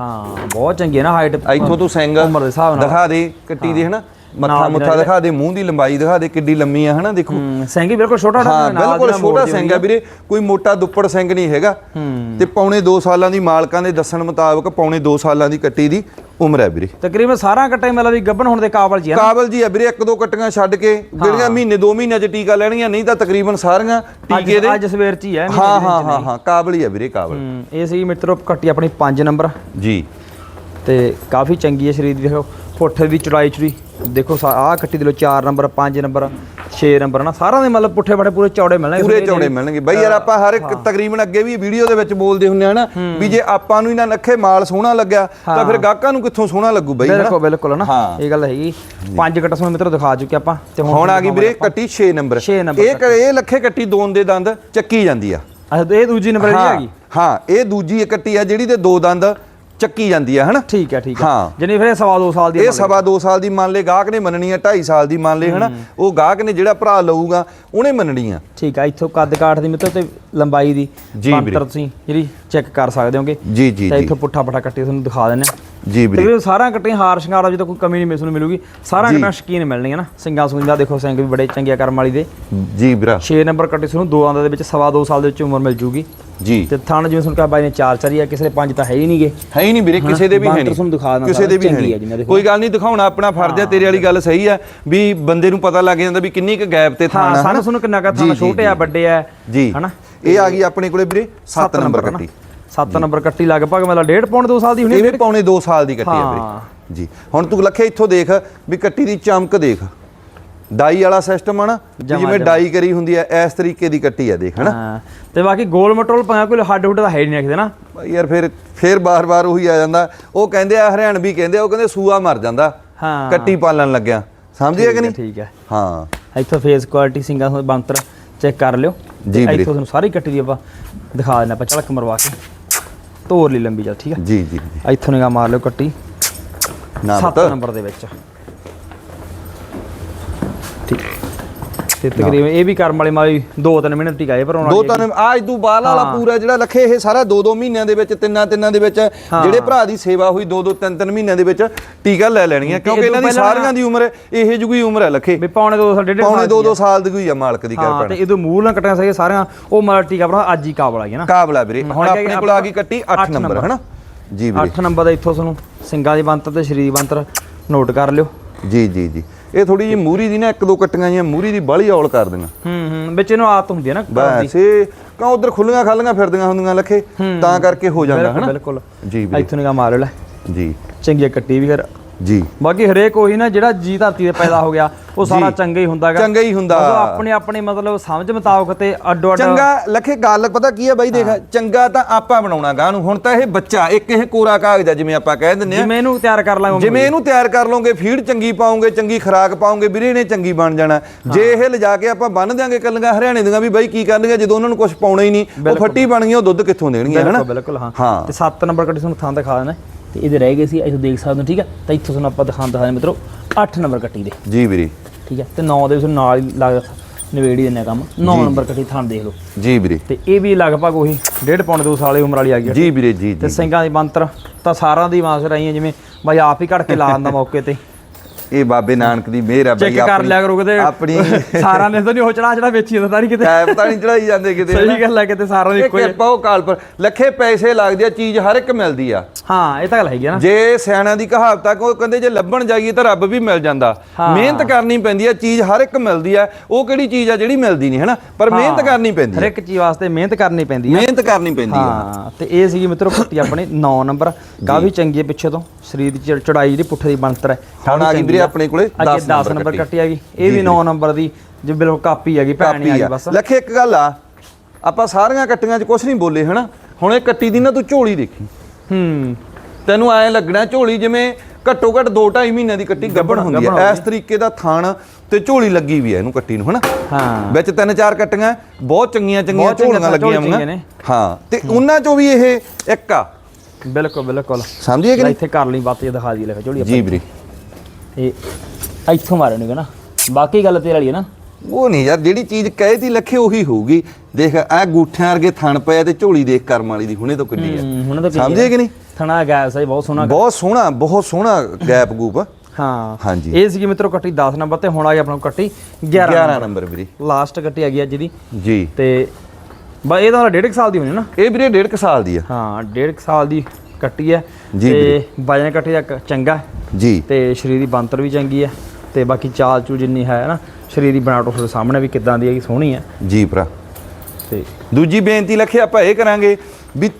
ਹਾਂ ਬਹੁਤ ਚੰਗੀ ਹੈ ਨਾ ਹਾਈਟ ਇੱਥੋਂ ਤੂੰ ਸਿੰਘ ਉਮਰ ਦੇ ਹਿਸਾਬ ਨਾਲ। ਦਿਖਾ ਦੇ ਕੱਟੀ ਦੀ ਹਨਾ? ਮੱਥਾ ਮੁੱਥਾ ਦਿਖਾ ਦੇ ਮੂੰਹ ਦੀ ਲੰਬਾਈ ਦਿਖਾ ਦੇ ਕਿੱਡੀ ਲੰਮੀ ਆ ਹਨਾ ਦੇਖੋ। ਹੂੰ, ਸਿੰਘ ਬਿਲਕੁਲ ਛੋਟਾ ਹਾਂ ਦੀ ਬਿਲਕੁਲ ਛੋਟਾ ਸਿੰਘ ਆ ਵੀਰੇ ਕੋਈ ਮੋਟਾ ਦੁੱਪੜ ਸਿੰਘ ਨਹੀਂ ਹੈਗਾ। ਹੂੰ। ਤੇ ਪੌਣੇ 2 ਸਾਲਾਂ ਦੀ ਮਾਲਕਾਂ ਦੇ ਦੱਸਣ ਮੁਤਾਬਕ ਪੌਣੇ 2 ਸਾਲਾਂ ਦੀ ਕੱਟੀ ਦੀ ਉਮਰ ਹੈ ਵੀਰੇ। ਤਕਰੀਬਨ ਸਾਰਾ ਕੱਟੇ ਮਤਲਬ ਵੀ ਗੱਬਨ ਹੋਣ ਦੇ ਕਾਬਲ ਜੀ ਹੈ ਕਾਬਲ ਜੀ ਆ ਵੀਰੇ ਇੱਕ ਦੋ ਕੱਟੀਆਂ ਛੱਡ ਕੇ ਜਿਹੜੀਆਂ ਮਹੀਨੇ ਦੋ ਮਹੀਨਿਆਂ ਚ ਟੀਕਾ ਲੈਣੀਆਂ ਨਹੀਂ ਤਾਂ ਤਕਰੀਬਨ ਸਾਰੀਆਂ ਟੀਕੇ ਦੇ ਅੱਜ ਸਵੇਰ ਚ ਹੀ ਹੈ ਹਾਂ ਹਾਂ ਹਾਂ ਹਾਂ ਕਾਬਲ ਹੀ ਆ ਵੀਰੇ ਕਾਬਲ। ਹੂੰ, ਇਹ ਸੀ ਮਿੱਤਰੋ ਕੱਟੀ ਆਪਣੀ 5 ਨੰਬਰ। ਜੀ। ਤੇ ਕਾਫੀ ਚੰਗੀ ਹੈ ਸਰੀਰ ਦੇਖੋ। ਪੁੱਠੇ ਦੀ ਚੜਾਈ ਚੜੀ। ਦੇਖੋ ਆਹ ਕੱਟੀ ਦੇ ਲੋ 4 ਨੰਬਰ 5 ਨੰਬਰ 6 ਨੰਬਰ ਨਾ ਸਾਰਿਆਂ ਦੇ ਮਤਲਬ ਪੁੱਠੇ ਬੜੇ ਪੂਰੇ ਚੌੜੇ ਮਿਲਣਗੇ। ਪੂਰੇ ਚੌੜੇ ਦੇ। ਮਿਲਣਗੇ। ਬਈ ਯਾਰ ਆਪਾਂ ਹਰ ਇੱਕ ਤਕਰੀਬਨ ਅੱਗੇ ਵੀ ਵੀਡੀਓ ਦੇ ਵਿੱਚ ਬੋਲਦੇ ਹੁੰਦੇ ਆ ਨਾ ਵੀ ਜੇ ਆਪਾਂ ਨੂੰ ਇਹਨਾਂ ਨੱਖੇ ਮਾਲ ਸੋਹਣਾ ਲੱਗਿਆ ਤਾਂ ਫਿਰ ਗਾਹਕਾਂ ਨੂੰ ਕਿੱਥੋਂ ਸੋਹਣਾ ਲੱਗੂ ਬਈ ਹਨਾ? ਬਿਲਕੁਲ ਬਿਲਕੁਲ ਨਾ। ਇਹ ਗੱਲ ਹੈਗੀ। ਪੰਜ ਕੱਟਾਂ ਤੁਹਾਨੂੰ ਮਿੱਤਰੋ ਦਿਖਾ ਚੁੱਕੇ ਆਪਾਂ। ਤੇ ਹੁਣ ਆ ਗਈ ਵੀਰੇ ਕੱਟੀ 6 ਨੰਬਰ। ਇਹ ਇਹ ਲੱਖੇ ਕੱਟੀ ਦੋਨ ਦੇ ਦੰਦ ਚੱਕੀ ਜਾਂਦੀ ਆ। ਅੱਛਾ ਇਹ ਦੂਜੀ ਨੰਬਰ ਜਿਹੜੀ ਹਾਂ ਹੈਗੀ? ਹਾਂ ਇਹ ਦੂਜੀ ਇੱਕ ਕੱਟੀ ਆ ਜਿਹੜੀ ਦੇ ਦੋ ਦੰਦ ਚੱਕੀ ਜਾਂਦੀ ਆ ਹਨਾ? ਠੀਕ ਹੈ ਠੀਕ ਹੈ ਹਾਂ। ਜਣੀ ਫਿਰ ਸਵਾ ਦੋ ਸਾਲ ਦੀ ਇਹ ਸਵਾ 2 ਸਾਲ ਦੀ ਮੰਨ ਲੈ ਗਾਹਕ ਨੇ ਮੰਨਣੀ ਆ 2.5 ਸਾਲ ਦੀ ਮੰਨ ਲੈ ਹਨਾ? ਉਹ ਗਾਹਕ ਨੇ ਜਿਹੜਾ ਭਰਾ ਲਊਗਾ ਉਹਨੇ ਮੰਨਣੀ ਆ। ਠੀਕ ਹੈ ਇੱਥੋਂ ਕੱਦ ਕਾਠ ਦੀ ਮਿੱਤਰੋ ਤੇ ਲੰਬਾਈ ਦੀ। ਬਣਤਰ ਤੁਸੀਂ ਜਿਹੜੀ ਚੈੱਕ ਕਰ ਸਕਦੇ ਹੋਗੇ। ਜੀ ਜੀ ਤੇ ਇੱਥੋਂ ਪੁੱਠਾ ਪੱਠਾ ਕੱਟੀ ਤੁਹਾਨੂੰ ਦਿਖਾ ਦਿੰਨੇ ਆ ਜੀ ਵੀਰੇ। ਤਕਰੀਬਨ ਸਾਰਾ ਕੱਟੀਆਂ ਹਾਰ ਸ਼ਿੰਗਾਰ ਦਾ ਜਦੋਂ ਕੋਈ ਕਮੀ ਨਹੀਂ ਮਿਸਨੂੰ ਮਿਲੂਗੀ। ਸਾਰਾ। ਕੱਟਾਂ ਸ਼ਕੀਨ ਮਿਲਣਗੀਆਂ ਨਾ। ਸਿੰਘਾਂ ਸੁੰਝਾ ਦੇਖੋ ਸਿੰਘ ਵੀ ਬੜੇ ਚੰਗੇ ਕਰਮ ਵਾਲੀ ਦੇ। ਜੀ ਵੀਰਾ। 6 ਨੰਬਰ ਕੱਟੀ ਤੁਹਾਨੂੰ ਦੋ ਆਂਦਾ ਦੇ ਵਿੱਚ ਸਵਾ ਦੋ ਸਾਲ ਦੇ ਵਿੱਚ ਉਮਰ ਮਿਲ ਜੂਗੀ। ਜੀ। ਤੇ ਥਣ ਜਿਵੇਂ ਸੁਣ ਕੇ ਬਾਈ ਨੇ ਚਾਰ ਚਾਰੀ ਆ ਕਿਸੇ ਦੇ ਪੰਜ ਤਾਂ ਹੈ ਹੀ ਨਹੀਂਗੇ। ਹੈ ਹੀ ਨਹੀਂ ਵੀਰੇ ਕਿਸੇ ਦੇ ਵੀ ਹੈ ਤੁਹਾਨੂੰ ਦਿਖਾ ਨਹੀਂ ਕਿਸੇ ਦੇ ਵੀ ਹੈ ਨਹੀਂ। ਕੋਈ ਗੱਲ ਨਹੀਂ ਦਿਖਾਉਣਾ ਆਪਣਾ ਫਰਜ਼ ਹੈ। ਤੇਰੇ ਵਾਲੀ ਗੱਲ ਸਹੀ ਹੈ ਵੀ ਬੰਦੇ ਨੂੰ ਪਤਾ ਲੱਗ ਜਾਂਦਾ ਵੀ ਕਿੰਨੀ ਕੁ ਗੈਪ ਤੇ ਥਾਣਾ ਸਾਨੂੰ। ਸਾਨੂੰ ਕਿੰਨਾ ਕਾ ਜੀ, ਥਾਂ ਜੀ, ਛੋਟੇ ਆ। ਵੱਡੇ ਆ ਜੀ। ਹਨਾ? ਇਹ ਆ ਗਈ ਆਪਣੇ ਕੋਲੇ ਵੀਰੇ 7 ਨੰਬਰ ਕੱਟੀ। 7 ਨੰਬਰ ਕੱਟੀ ਲਗਭਗ ਮਤਲਬ ਡੇਢ ਪੌਣ 2 ਸਾਲ ਦੀ ਹੋਣੀ ਇਹ ਪੌਣੇ 2 ਸਾਲ ਦੀ ਕੱਟੀ ਹਾਂ। ਵੀਰੇ। ਜੀ। ਹੁਣ ਤੂੰ ਲੱਖੇ ਇੱਥੋਂ ਦੇਖ ਵੀ ਕੱਟੀ ਦੀ ਚਮਕ ਦੇਖ। ਡਾਈ ਵਾਲਾ ਸਿਸਟਮ ਆ ਨਾ ਜਿਵੇਂ। ਡਾਈ ਕਰੀ ਹੁੰਦੀ ਹੈ ਇਸ ਤਰੀਕੇ ਦੀ ਕੱਟੀ ਆ ਦੇਖ ਹਨਾ। ਹਾਂ ਤੇ ਬਾਕੀ ਗੋਲ ਮਟੋਲ ਪਾਇਆ ਕੋਈ ਹੱਡ ਹੁੱਡ ਤਾਂ ਹੈ ਹੀ ਨਹੀਂ ਰੱਖਦੇ ਨਾ। ਯਾਰ ਫਿਰ ਫਿਰ ਬਾਰ-ਬਾਰ ਉਹੀ ਆ ਜਾਂਦਾ। ਉਹ ਕਹਿੰਦੇ ਆ ਹਰਿਆਣਵੀ ਕਹਿੰਦੇ ਉਹ ਕਹਿੰਦੇ ਸੂਆ ਮਰ ਜਾਂਦਾ। ਹਾਂ। ਕੱਟੀ ਪਾਲਣ ਲੱਗਿਆ। ਸਮਝਿਆ ਕਿ ਨਹੀਂ? ਠੀਕ ਹੈ। ਹਾਂ। ਇੱਥੋਂ ਫੇਸ ਕੁਆਲਿਟੀ ਸਿੰਗਾਂ ਤੋਂ ਬੰਤਰ ਚੈੱਕ ਕਰ ਲਿਓ। ਜੀ। ਇੱਥੋਂ ਤੁਹਾਨੂੰ ਸਾਰੀ ਕੱਟੀ ਦੀ ਆਪਾਂ ਦਿਖਾ ਦਿੰਦੇ ਆਪਾਂ ਝਲਕ ਮਰਵਾ ਕੇ। ਤੋਰ ਲਈ ਲੰਬੀ ਚੱਲ ਠੀਕ ਹੈ। ਜੀ ਜੀ ਜੀ। ਇੱਥੋਂ ਨਿਗਾ ਮਾਰ ਲਿਓ ਕੱਟੀ। ਨਾ 7 ਪਤਾ। ਨੰਬਰ ਦੇ ਵਿੱਚ। ਠੀਕ। ਤੇ ਤਕਰੀਬਨ ਇਹ ਵੀ ਕਰਮ ਵਾਲੇ ਮਾਲੀ 2-3 ਮਿੰਟ ਟਿਕਾਏ ਪਰ ਦੋ ਤਿੰਨ ਆਜ ਤੂੰ ਬਾਲ ਵਾਲਾ ਹਾਂ। ਪੂਰਾ ਜਿਹੜਾ ਲਖੇ ਇਹ ਸਾਰਾ ਦੋ ਦੋ ਮਹੀਨਿਆਂ ਦੇ ਵਿੱਚ ਤਿੰਨਾਂ ਤਿੰਨਾਂ ਦੇ ਵਿੱਚ ਜਿਹੜੇ ਭਰਾ ਦੀ ਸੇਵਾ ਹੋਈ ਦੋ ਦੋ ਤਿੰਨ ਤਿੰਨ ਮਹੀਨਿਆਂ ਦੇ ਵਿੱਚ ਟੀਕਾ ਲੈ ਲੈਣੀਆਂ। ਕਿਉਂਕਿ ਇਹ ਇਹਨਾਂ ਦੀ ਸਾਰੀਆਂ ਦੀ ਉਮਰ ਇਹੇ ਹੋਈ ਉਮਰ ਹੈ ਲਖੇ। ਵੀ ਪੌਣੇ 2 ਸਾਲ ਡੇਢ ਸਾਲ ਪੌਣੇ ਦੋ ਦੀ ਦੋ ਸਾਲ ਦੀ ਹੋਈ ਆ ਮਾਲਕ ਦੀ ਆ। ਹਾਂ ਕਿਰਪਾ ਤੇ ਇਹਦੋਂ ਮੂਲ ਨਾ ਕੱਟਣਾ ਸਹੀ ਸਾਰਿਆਂ ਉਹ ਮਾਲ ਟੀਕਾ ਬਣਾ ਅੱਜ ਹੀ ਕਾਬਲ ਆ ਗਿਆ ਨਾ। ਕਾਬਲਾ ਵੀਰੇ। ਹੁਣ ਆਪਣੇ ਕੋਲ ਆ ਗਈ ਕੱਟੀ ਅੱਠ 8 ਨੰਬਰ ਨੰਬਰ। ਹਨਾ? ਜੀ ਵੀਰੇ। 8 ਨੰਬਰ ਦਾ ਇੱਥੋਂ ਤੁਹਾਨੂੰ ਸਿੰਘਾਂ ਦੀ ਬੰਤਰ ਤੇ ਸ਼ਰੀਰ ਬੰਤਰ ਨੋਟ ਕਰ ਲਿਓ। ਜੀ ਜੀ ਜੀ। ਇਹ ਥੋੜੀ ਜਿਹੀ ਮੂਰੀ ਦੀ ਨਾ ਇੱਕ ਦੋ ਕੱਟੀਆਂ ਜੀਆਂ ਮੂਰੀ ਦੀ ਬਾਲੀ ਔਲ ਕਰ ਦੇਣਾ। ਹੂੰ ਹੂੰ ਵਿੱਚ ਇਹਨੂੰ ਆਦਤ ਹੁੰਦੀ ਹੈ ਨਾ। ਬਸ ਇਹ ਕਾ ਉਧਰ ਖੁੱਲੀਆਂ ਖਾਲੀਆਂ ਫਿਰਦੀਆਂ ਹੁੰਦੀਆਂ ਲਖੇ? ਤਾਂ ਕਰਕੇ ਹੋ ਜਾਂਦਾ ਹਨਾ? ਬਿਲਕੁਲ। ਜੀ ਇੱਥੋਂ ਨਿਗਾ ਮਾਰ ਲੈ। ਜੀ। ਚੰਗੀ ਕੱਟੀ ਵੀ ਫਿਰ। ਜੀ। ਬਾਕੀ ਹਰੇਕ ਉਹੀ ਨਾ ਜਿਹੜਾ ਜੀ ਧਰਤੀ ਤੇ ਪੈਦਾ ਹੋ ਗਿਆ ਉਹ ਸਾਰਾ। ਚੰਗਾ ਹੀ ਹੁੰਦਾਗਾ। ਚੰਗਾ ਹੀ ਹੁੰਦਾ। ਆਪਣੇ ਆਪਣੇ ਮਤਲਬ ਸਮਝ ਮੁਤਾਬਕ ਤੇ ਅੱਡੋ ਅੱਡ ਚੰਗਾ ਲਖੇ ਗੱਲ ਪਤਾ ਕੀ ਹੈ ਬਾਈ ਦੇਖ ਚੰਗਾ ਤਾਂ ਆਪਾਂ ਬਣਾਉਣਾ ਗਾਂ ਨੂੰ ਹੁਣ ਤਾਂ ਇਹ ਬੱਚਾ ਇੱਕ ਇਹ ਕੋਰਾ ਕਾਗਜ਼ ਆ ਜਿਵੇਂ ਆਪਾਂ ਕਹਿ ਦਿੰਦੇ ਆ। ਜਿਵੇਂ ਇਹਨੂੰ ਤਿਆਰ ਕਰ ਲਾਂਗੇ ਜਿਵੇਂ ਇਹਨੂੰ ਤਿਆਰ ਕਰ ਲਓਗੇ ਫੀਡ ਚੰਗੀ ਪਾਉਂਗੇ ਚੰਗੀ ਖੁਰਾਕ ਪਾਉਂਗੇ ਵੀਰੇ ਇਹਨੇ ਚੰਗੀ ਬਣ ਜਾਣਾ। ਜੇ ਇਹ ਲਿਜਾ ਕੇ ਆਪਾਂ ਬੰਨ ਦਿਆਂਗੇ ਕੱਲੀਆਂ ਹਰਿਆਣੇ ਦੀਆਂ ਵੀ ਬਾਈ ਕੀ ਕਰਨਗੇ ਜਦੋਂ ਉਹਨਾਂ ਨੂੰ ਕੁਝ ਪਾਉਣਾ ਹੀ ਨਹੀਂ ਉਹ ਫੱਟੀ ਬਣ ਗਈਆਂ ਉਹ ਦੁੱਧ ਕਿੱਥੋਂ ਦੇਣਗੀਆਂ ਹਨਾ? ਬਿਲਕੁਲ ਹਾਂ। ਤੇ 7 ਨੰਬਰ ਕੱਟੀ ਤੁਹਾਨੂੰ ਥਾਂ ਦਿਖਾ ਦੇਣਾ। ਤੇ ਇਹਦੇ ਰਹਿ ਗਏ ਸੀ ਇੱਥੇ ਦੇਖ ਸਕਦੇ ਹੋ ਠੀਕ ਹੈ? ਤਾਂ ਇੱਥੋਂ ਤੁਹਾਨੂੰ ਆਪਾਂ ਦਿਖਾਉਣ ਦਿਖਾ ਮਿੱਤਰੋ 8 ਨੰਬਰ ਕੱਟੀ ਦੇ। ਜੀ ਵੀਰੇ। ਠੀਕ ਹੈ? ਤੇ 9 ਦੇ ਵਿੱਚ ਨਾਲ ਹੀ ਲੱਗ ਨਵੇੜੀ ਦਿੰਨੇ ਕੰਮ। 9 ਨੰਬਰ ਕੱਟੀ ਥਾਂ ਦੇਖ ਲਓ। ਜੀ ਵੀਰੇ। ਤੇ ਇਹ ਵੀ ਲਗਭਗ ਉਹੀ ਡੇਢ ਪੌਣੇ ਦੋ ਸਾਲੇ ਉਮਰ ਵਾਲੀ ਆ ਗਈ ਜੀ ਵੀਰੇ ਜੀ ਤੇ ਸਿੰਘਾਂ ਦੀ ਮੰਤਰ ਤਾਂ ਸਾਰਿਆਂ ਦੀ ਮਾਸ ਰਹੀ ਹੈ ਜਿਵੇਂ ਬਾਈ ਆਪ ਹੀ ਘੜ ਕੇ ਲਾ ਦਿੰਦਾ ਮੌਕੇ ਤੇ। ਇਹ ਬਾਬੇ ਨਾਨਕ ਦੀ ਮਿਹਰ ਆ ਚੈੱਕ ਬਾਈ ਕਰ ਲਿਆ ਕਰੋ ਕਿਤੇ। ਆਪਣੀ ਸਾਰਿਆਂ ਨੇ ਤਾਂ ਨਹੀਂ ਹੋ ਚੜਾ ਜਿਹੜਾ ਵੇਚੀ ਜਾਂਦਾ ਨਹੀਂ ਕਿਤੇ। ਤਾਂ ਨਹੀਂ ਚੜਾਈ ਜਾਂਦੇ ਕਿਤੇ ਸਹੀ ਗੱਲ ਹੈ ਕਿਤੇ ਸਾਰਿਆਂ ਦੀ ਇੱਕੋ ਹੀ ਉਹ ਕਾਲ ਪਰ ਲੱਖੇ ਪੈਸੇ ਲੱਗਦੇ ਆ ਚੀਜ਼ ਹਰ ਇੱਕ ਮਿਲਦੀ ਆ। ਹਾਂ ਇਹ ਤਾਂ ਗੱਲ ਹੈਗੀ ਆ ਨਾ। ਜੇ ਸਿਆਣਿਆਂ ਦੀ ਕਹਾਵਤ ਆ ਕਿ ਉਹ ਕਹਿੰਦੇ ਜੇ ਲੱਭਣ ਜਾਈਏ ਤਾਂ ਰੱਬ ਵੀ ਮਿਲ ਜਾਂਦਾ। ਮਿਹਨਤ ਕਰਨੀ ਪੈਂਦੀ ਆ ਚੀਜ਼ ਹਰ ਇੱਕ ਮਿਲਦੀ ਆ ਉਹ ਕਿਹੜੀ ਚੀਜ਼ ਆ ਜਿਹੜੀ ਮਿਲਦੀ ਨਹੀਂ ਹੈਨਾ? ਪਰ ਮਿਹਨਤ ਕਰਨੀ ਪੈਂਦੀ ਹਰ ਆ ਇੱਕ ਚੀਜ਼ ਵਾਸਤੇ ਮਿਹਨਤ ਕਰਨੀ ਪੈਂਦੀ ਹੈ ਮਿਹਨਤ ਕਰਨੀ ਪੈਂਦੀ ਆ। ਹਾਂ ਤੇ ਇਹ ਸੀਗੀ ਮਿੱਤਰੋ ਪੱਟੀ ਆਪਣੇ 9 ਨੰਬਰ। ਕਾਫੀ ਚੰਗੀ ਹੈ ਪਿੱਛੇ ਤੋਂ। ਸਰੀਰ ਦੀ ਚੜ- ਚੜਾਈ ਜਿਹੜੀ ਪੁੱਠੇ ਦੀ ਬਣਤਰ ਹੈ। ਹੁਣ ਆ ਗਈ ਵੀਰੇ ਆਪਣੇ ਕੋਲੇ ਅੱਗੇ 10 10 ਨੰਬਰ ਕੱਟੀ। ਹੈਗੀ। ਇਹ ਵੀ 9 ਨੰਬਰ ਦੀ ਜੇ ਬਿਲਕੁਲ ਕਾਪੀ ਹੈਗੀ ਭੈਣ ਆ। ਬਸ। ਲੱਖੇ ਇੱਕ ਗੱਲ ਆ ਆਪਾਂ ਸਾਰੀਆਂ ਕੱਟੀਆਂ 'ਚ ਕੁਝ ਨਹੀਂ ਬੋਲੇ ਹਨਾ? ਹੁਣ ਇਹ ਕੱਟੀ ਦੀ ਨਾ ਤੂੰ ਝੋਲੀ ਦੇਖੀ। ਹੂੰ। ਤੈਨੂੰ ਐ ਲੱਗਣਾ ਝੋਲੀ ਜਿਵੇਂ ਘੱਟੋ ਘੱਟ 2.5 ਮਹੀਨਿਆਂ ਦੀ ਕੱਟੀ ਗੱਭਣ ਹੁੰਦੀ ਹੈ ਇਸ ਤਰੀਕੇ ਦਾ ਥਾਣ ਤੇ ਝੋਲੀ ਲੱਗੀ ਵੀ ਹੈ ਇਹਨੂੰ ਕੱਟੀ ਨੂੰ ਹਨਾ? ਹਾਂ। ਵਿੱਚ ਤਿੰਨ ਚਾਰ ਕੱਟੀਆਂ ਬਹੁਤ ਚੰਗੀਆਂ ਚੰਗੀਆਂ ਝੋਲੀਆਂ ਲੱਗੀਆਂ ਹੋਈਆਂ। ਹਾਂ ਤੇ ਉਹਨਾਂ ਚੋਂ ਵੀ ਇਹ ਇੱਕ ਆ। ਬਿਲਕੁਲ ਬਿਲਕੁਲ। ਸਮਝੀਏ ਕਿ ਇੱਥੇ ਕਰ ਲਈ ਬਾਤ ਇਹ ਦਿਖਾ ਦੀ ਲੈ ਝੋਲੀ ਜੀ ਵੀਰੇ। ਇਹ ਇੱਥੋਂ ਮਾਰਨਗੇ ਨਾ। ਬਾਕੀ ਗੱਲ ਤੇਰੇ ਵਾਲੀ ਹੈ ਨਾ। ਉਹ ਨਹੀਂ ਯਾਰ ਜਿਹੜੀ ਚੀਜ਼ ਕਹੇ ਤੀ ਲੱਖੇ ਉਹੀ ਹੋਊਗੀ। ਦੇਖ ਆ ਗੂਠਿਆਂ ਵਰਗੇ ਥਣ ਪਿਆ ਤੇ ਝੋਲੀ ਦੇਖ ਕਰਮ ਵਾਲੀ ਦੀ ਹੁਣੇ ਤੋਂ ਕਿੱਡੀ ਹੂੰ, ਹੁਣ ਤਾਂ ਸਮਝੇ ਕਿ ਨਹੀਂ? ਥਣਾ ਗੈਸ ਹੈ ਬਹੁਤ ਸੋਹਣਾ ਬਹੁਤ ਸੋਹਣਾ ਬਹੁਤ ਸੋਹਣਾ ਗੈਪ ਗੂਪ ਹਾਂ। ਹਾਂਜੀ। ਇਹ ਸੀਗੀ ਮਿੱਤਰੋ ਕੱਟੀ 10 ਨੰਬਰ ਤੇ ਹੁਣ ਆ ਗਈ ਆਪਣਾ ਕੱਟੀ 11 11 ਨੰਬਰ। ਵੀਰੇ। ਲਾਸਟ ਕੱਟੀ ਆ ਗਈ ਅੱਜ ਦੀ। ਜੀ। ਤੇ ਬਾ ਇਹ ਤਾਂ ਡੇਢ ਸਾਲ ਦੀ ਹੋਣੀ ਨਾ। ਇਹ ਵੀਰੇ ਡੇਢ ਸਾਲ ਦੀ ਆ। ਹਾਂ ਡੇਢ ਸਾਲ ਦੀ। ਕੱਟੀ ਹੈ ਜੀ ਤੇ ਵਜਨ ਕੱਟੀ ਦਾ ਚੰਗਾ ਹੈ ਜੀ। ਤੇ ਸਰੀਰ ਦੀ ਬੰਤਰ ਵੀ ਚੰਗੀ ਹੈ ਤੇ ਬਾਕੀ ਚਾਲ ਚੂ ਜਿੰਨੀ ਹੈ ਨਾ ਸਰੀਰ ਦੀ ਬਣਾਵਟ ਤੁਹਾਡੇ ਸਾਹਮਣੇ ਵੀ ਕਿੱਦਾਂ ਦੀ ਹੈਗੀ ਸੋਹਣੀ ਹੈ। ਜੀ ਭਰਾ। ਤੇ ਦੂਜੀ ਬੇਨਤੀ ਲੱਖੇ ਆਪਾਂ ਇਹ ਕਰਾਂਗੇ ਵੀ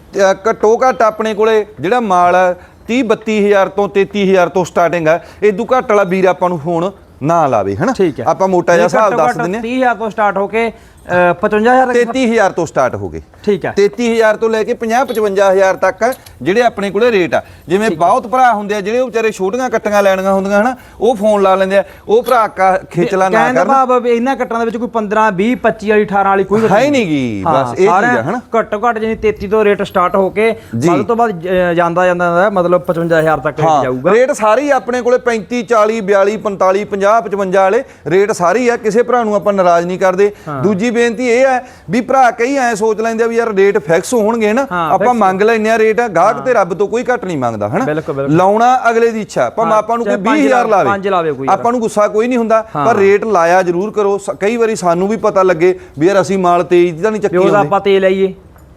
ਘੱਟੋ ਘੱਟ ਆਪਣੇ ਕੋਲੇ ਜਿਹੜਾ ਮਾਲ ਆ 30 32000 ਤੋਂ 33000 ਤੋਂ ਸਟਾਰਟਿੰਗ ਆ ਇਦੋਂ ਘੱਟ ਵਾਲਾ ਵੀਰ ਆਪਾਂ ਨੂੰ ਫੋਨ ਨਾ ਲਾਵੇ ਹਨਾ? ਹੈ। ਆਪਾਂ ਮੋਟਾ ਜਿਹਾ ਹਿਸਾਬ ਦੱਸ ਦਿੰਨੇ 30000 ਤੋਂ ਸਟਾਰਟ ਹੋ ਕੇ 55000 ਤੱਕ 33000 ਤੋਂ ਸਟਾਰਟ ਹੋ ਗਏ। ਠੀਕ ਹੈ। 33000 ਤੋਂ ਲੈ ਕੇ 50 55000 ਤੱਕ ਜਿਹੜੇ ਆਪਣੇ ਕੋਲੇ ਰੇਟ ਆ। ਜਿਵੇਂ ਬਹੁਤ ਭਰਾ ਹੁੰਦੇ ਆ ਜਿਹੜੇ ਉਹ ਵਿਚਾਰੇ ਛੋਟੀਆਂ ਕੱਟੀਆਂ ਲੈਣੀਆਂ ਹੁੰਦੀਆਂ ਹਨਾ ਉਹ ਫੋਨ ਲਾ ਲੈਂਦੇ ਆ। ਉਹ ਭਰਾ ਕਾ- ਖੇਚਲਾ ਨਾ ਕਰਨ। ਭਾਵ ਵੀ ਇਹਨਾਂ ਕੱਟਾਂ ਦੇ ਵਿੱਚ ਕੋਈ 15 20 25 ਵਾਲੀ 18 ਵਾਲੀ ਕੋਈ ਹੈ ਹੀ ਨੀ ਗੀ, ਬਸ ਇਹ ਚੀਜ਼ ਆ, ਹਨਾ? ਘੱਟੋ ਘੱਟ ਜਿਵੇਂ 33 ਤੋਂ ਰੇਟ ਸਟਾਰਟ ਹੋ ਕੇ। ਵੱਧ ਤੋਂ ਅ, ਜਾਂਦਾ ਜਾਂਦਾ ਮਤਲਬ 55000 ਤੱਕ ਰੇਟ ਜਾਊਗਾ। ਰੇਟ ਸਾਰੇ ਆਪਣੇ ਕੋਲੇ 35 40 42 45 50 55 ਵਾਲੇ ਰੇਟ ਸਾਰੇ ਆ। ਕਿਸੇ ਭਰਾ ਨੂੰ ਆਪਾਂ ਨਾਰਾਜ਼ ਨਹੀਂ ਕਰਦੇ। ਦੂਜੀ ਬੇਨਤੀ ਇਹ ਹੈ ਵੀ ਭਰਾ ਕਈ ਐ ਸੋਚ ਲੈਂਦੇ ਆ ਵੀ ਯਾਰ ਰੇਟ ਫਿਕਸ ਹੋਣਗੇ ਨਾ ਆਪਾਂ ਮੰਗ ਲੈਨੇ ਆ ਰੇਟ ਗਾਹਕ ਤੇ ਰੱਬ ਤੋਂ ਕੋਈ ਘੱਟ ਨਹੀਂ ਮੰਗਦਾ ਹਨਾ। ਲਾਉਣਾ ਅਗਲੇ ਦੀ ਇੱਛਾ ਭਾਵੇਂ ਆਪਾਂ ਨੂੰ ਕੋਈ ਚਾਹੇ ਪੰਜ 20000 ਲਾਵੇ, ਲਾਵੇ। ਪੰਜ ਲਾਵੇ ਕੋਈ ਆਪਾਂ ਨੂੰ ਗੁੱਸਾ ਕੋਈ ਨਹੀਂ ਹੁੰਦਾ ਪਰ ਰੇਟ ਲਾਇਆ ਜ਼ਰੂਰ ਕਰੋ। ਕਈ ਵਾਰੀ ਸਾਨੂੰ ਵੀ ਪਤਾ ਲੱਗੇ ਵੀ ਯਾਰ ਅਸੀਂ ਮਾਲ ਤੇਜ਼ ਤਾਂ ਨਹੀਂ ਚੱਕੀ ਹੁੰਦੇ ਆਪਾਂ ਤੇਲ ਆਈਏ।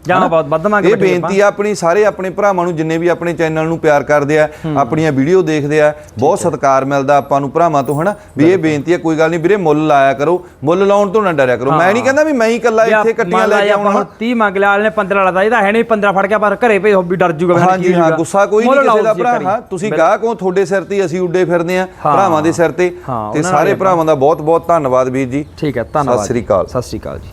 ਜਾਂ ਬਹੁਤ ਵੱਧ ਮੰਗ ਇਹ। ਬੇਨਤੀ ਆ ਆਪਣੀ ਸਾਰੇ ਆਪਣੇ ਭਰਾਵਾਂ ਨੂੰ ਜਿੰਨੇ ਵੀ ਆਪਣੇ ਚੈਨਲ ਨੂੰ ਪਿਆਰ ਕਰਦੇ ਆ ਆਪਣੀਆਂ ਵੀਡੀਓ ਦੇਖਦੇ ਆ ਬਹੁਤ ਸਤਿਕਾਰ ਮਿਲਦਾ ਆਪਾਂ ਨੂੰ ਭਰਾਵਾਂ ਤੋਂ ਹਨਾ? ਵੀ ਇਹ ਬੇਨਤੀ ਆ ਕੋਈ ਗੱਲ ਨਹੀਂ ਵੀਰੇ ਮੁੱਲ ਲਾਇਆ ਕਰੋ। ਮੁੱਲ ਲਾਉਣ ਤੋਂ ਨਾ ਡਰਿਆ ਕਰੋ। ਮੈਂ ਨਹੀਂ ਕਹਿੰਦਾ ਵੀ ਮੈਂ ਹੀ ਇਕੱਲਾ ਇੱਥੇ ਕੱਟੀਆਂ ਲੈ ਕੇ ਆਉਣਾ ਹੁਣ। 30 ਮੰਗ ਲਿਆ ਵਾਲੇ ਨੇ 15 ਲਾਦਾ ਇਹਦਾ ਹੈ ਨਹੀਂ 15 ਫੜ ਕੇ ਆਪਾਂ ਘਰੇ ਭੇਜ ਵੀ ਡਰ ਜੂਗਾ ਹਾਂਜੀ ਹਾਂ। ਗੁੱਸਾ ਕੋਈ ਨਹੀਂ ਕਿਸੇ ਦਾ ਭਰਾ ਹਾਂ। ਤੁਸੀਂ ਗਾਹਕ ਹੋ ਤੁਹਾਡੇ ਸਿਰ ਤੇ ਅਸੀਂ ਉੱਡੇ ਫਿਰਦੇ ਆ। ਭਰਾਵਾਂ ਦੇ ਸਿਰ ਤੇ। ਤੇ ਸਾਰੇ ਭਰਾਵਾਂ ਦਾ ਬਹੁਤ ਬਹੁਤ ਧੰਨਵਾਦ ਵੀਰ ਜੀ। ਠੀਕ ਹੈ ਧੰਨਵਾਦ ਸਤਿ ਸ੍ਰੀ ਅਕਾਲ। ਸਤਿ ਸ੍ਰੀ ਅਕਾਲ ਜੀ।